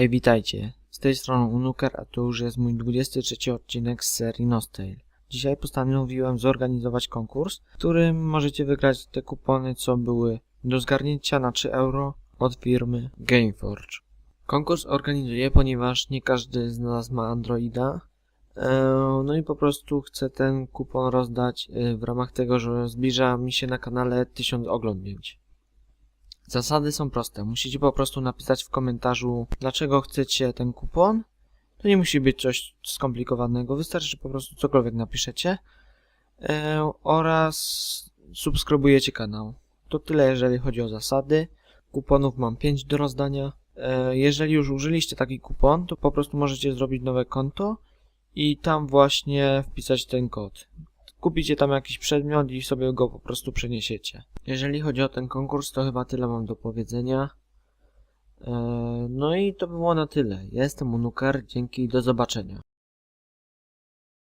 Hej, witajcie. Z tej strony Unuker, a to już jest mój 23 odcinek z serii Nostale. Dzisiaj postanowiłem zorganizować konkurs, w którym możecie wygrać te kupony, co były do zgarnięcia na 3 euro od firmy Gameforge. Konkurs organizuję, ponieważ nie każdy z nas ma Androida. Eee, No i po prostu chcę ten kupon rozdać e, w ramach tego, że zbliża mi się na kanale 1000 oglądnięć. Zasady są proste. Musicie po prostu napisać w komentarzu, dlaczego chcecie ten kupon. To nie musi być coś skomplikowanego, wystarczy, że po prostu cokolwiek napiszecie. E, oraz subskrybujecie kanał. To tyle, jeżeli chodzi o zasady. Kuponów mam 5 do rozdania. E, jeżeli już użyliście taki kupon, to po prostu możecie zrobić nowe konto i tam właśnie wpisać ten kod. Kupicie tam jakiś przedmiot i sobie go po prostu przeniesiecie. Jeżeli chodzi o ten konkurs, to chyba tyle mam do powiedzenia. Eee, No i to było na tyle. Ja jestem Unuker, dzięki i do zobaczenia.